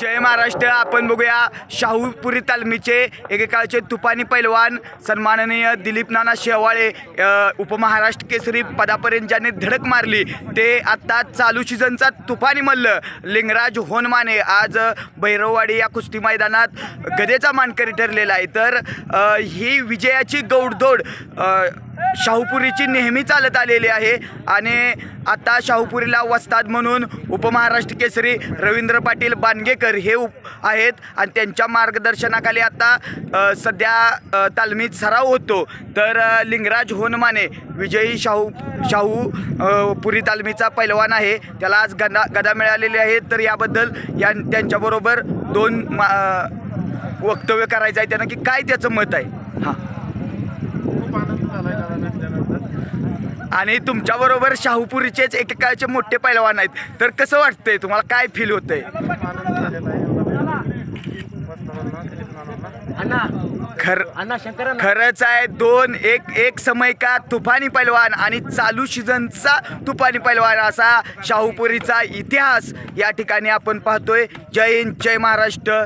जय महाराष्ट्र आपण बघूया शाहूपुरी तालमीचे एकेकाळचे तुपानी पैलवान सन्माननीय दिलीप नाना शेवाळे उपमहाराष्ट्र केसरी पदापर्यंत ज्यांनी धडक मारली ते आत्ता चालू सीझनचा तुफानी मल्ल. लिंगराज होनमाने आज भैरववाडी या कुस्ती मैदानात गदेचा मानकरी ठरलेला आहे. तर ही विजयाची गौडदौड शाहूपुरीची नेहमी चालत आलेली आहे. आणि आता शाहूपुरीला वस्ताद म्हणून उपमहाराष्ट्र केसरी रवींद्र पाटील बानगेकर हे उप आहेत. आणि त्यांच्या मार्गदर्शनाखाली आता सध्या तालमीत सराव होतो. तर लिंगराज होनमाने विजयी शाहू शाहू पुरी तालमीचा पैलवान आहे. त्याला आज गदा गदा मिळालेली आहे. तर याबद्दल या त्यांच्याबरोबर दोन मा वक्तव्य करायचं आहे. त्यांना की काय त्याचं मत आहे? आनंद झालाय दादा भेटल्यानंतर आणि तुमच्याबरोबर शाहूपुरीचेच एकेकाळचे मोठे पैलवान आहेत. तर कसं वाटतंय? तुम्हाला काय फील होतंय? खूप आनंद झालेला आहे अण्णा खर अण्णा शंकर खरंच आहे दोन एक एक समय का तुफानी पैलवान आणि चालू सीझनचा तुफानी पैलवान असा शाहूपुरीचा इतिहास या ठिकाणी आपण पाहतोय. जय हिंद जय महाराष्ट्र.